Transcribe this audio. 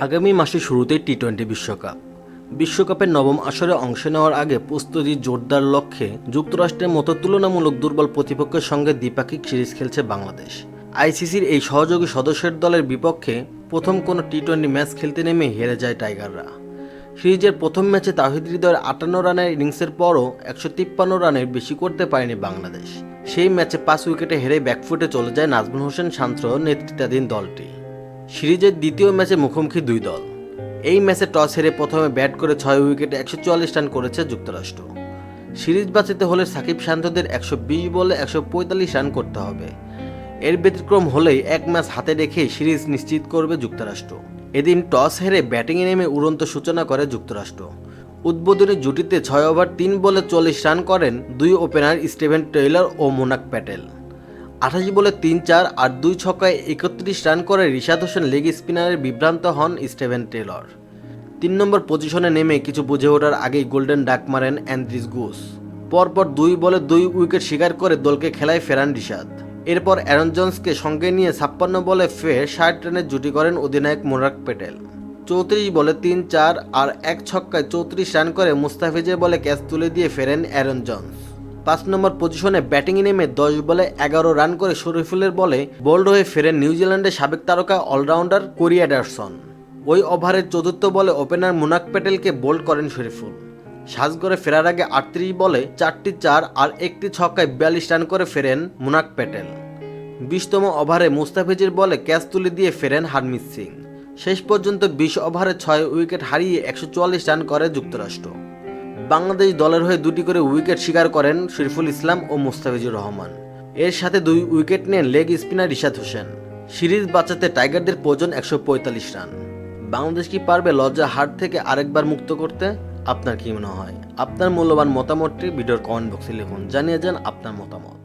আগামী মাসের শুরুতেই টি টোয়েন্টি বিশ্বকাপ। বিশ্বকাপের নবম আসরে অংশ নেওয়ার আগে প্রস্তুতি জোরদার লক্ষ্যে যুক্তরাষ্ট্রের মতো তুলনামূলক দুর্বল প্রতিপক্ষের সঙ্গে দ্বিপাক্ষিক সিরিজ খেলছে বাংলাদেশ। আইসিসির এই সহযোগী সদস্যের দলের বিপক্ষে প্রথম কোনো টি টোয়েন্টি ম্যাচ খেলতে নেমে হেরে যায় টাইগাররা। সিরিজের প্রথম ম্যাচে তাহিদ হৃদয়ের আটান্ন রানের ইনিংসের পরও একশো তিপ্পান্ন রানের বেশি করতে পারেনি বাংলাদেশ। সেই ম্যাচে পাঁচ উইকেটে হেরে ব্যাকফুটে চলে যায় নাজমুল হোসেন শান্ত নেতৃত্বাধীন দলটি। সিরিজের দ্বিতীয় ম্যাচে মুখোমুখি দুই দল। এই ম্যাচে টস হেরে প্রথমে ব্যাট করে ছয় উইকেটে একশো চুয়াল্লিশ রান করেছে যুক্তরাষ্ট্র। সিরিজ বাঁচাতে হলে সাকিব শান্তদের একশো বিশ বলে একশো পঁয়তাল্লিশ রান করতে হবে। এর ব্যতিক্রম হলেই এক ম্যাচ হাতে রেখে সিরিজ নিশ্চিত করবে যুক্তরাষ্ট্র। এদিন টস হেরে ব্যাটিংয়ে নেমে উড়ন্ত সূচনা করে যুক্তরাষ্ট্র। উদ্বোধনী জুটিতে ছয় ওভার তিন বলে চল্লিশ রান করেন দুই ওপেনার স্টিভেন টেইলর ও মোনাক প্যাটেল। আঠাশি বলে তিন চার আর দুই ছক্কায় একত্রিশ রান করে রিশাদ হোসেন লেগ স্পিনারের বিভ্রান্ত হন স্টেভেন টেলর। তিন নম্বর পজিশনে নেমে কিছু বুঝে ওঠার আগেই গোল্ডেন ডাক মারেন অ্যান্ড্রিস গুস। পরপর দুই বলে দুই উইকেট শিকার করে দলকে খেলায় ফেরান রিশাদ। এরপর অ্যারন জন্সকে সঙ্গে নিয়ে ছাপ্পান্ন বলে ফের ষাট রানের জুটি করেন অধিনায়ক মোনাক প্যাটেল চৌত্রিশ বলে তিন চার আর এক ছক্কায় চৌত্রিশ রান করে মুস্তাফিজের বলে ক্যাচ তুলে দিয়ে ফেরেন অ্যারন জন্স। পাঁচ নম্বর পজিশনে ব্যাটিংয়ে নেমে দশ বলে এগারো রান করে শরীফুলের বলে বোল্ড হয়ে ফেরেন নিউজিল্যান্ডের সাবেক তারকা অলরাউন্ডার কোরি অ্যাডারসন। ওই ওভারের চতুর্থ বলে ওপেনার মুনাক প্যাটেলকে বোল্ড করেন শরীফুল। সাজগড়ে ফেরার আগে আটত্রিশ বলে চারটি চার আর একটি ছক্কায় বিয়াল্লিশ রান করে ফেরেন মুনাক প্যাটেল। বিশতম ওভারে মুস্তাফিজের বলে ক্যাচ তুলে দিয়ে ফেরেন হারমিত সিং। শেষ পর্যন্ত বিশ ওভারে ছয় উইকেট হারিয়ে একশো চুয়াল্লিশ রান করে যুক্তরাষ্ট্র। বাংলাদেশ দলের হয়ে দুটি করে উইকেট শিকার করেন শরীফুল ইসলাম ও মুস্তাফিজুর রহমান। এর সাথে দুই উইকেট নেন leg spinner Rishad Hossain. Series বাঁচাতে টাইগারদের প্রয়োজন একশো পঁয়তাল্লিশ রান। বাংলাদেশ কি পারবে লজ্জা হাট থেকে আরেকবার মুক্ত করতে? আপনার কি মনে হয়? আপনার মূল্যবান মতামতটি ভিডিওর কমেন্ট বক্সে লিখুন। জানিয়ে যান আপনার মতামত।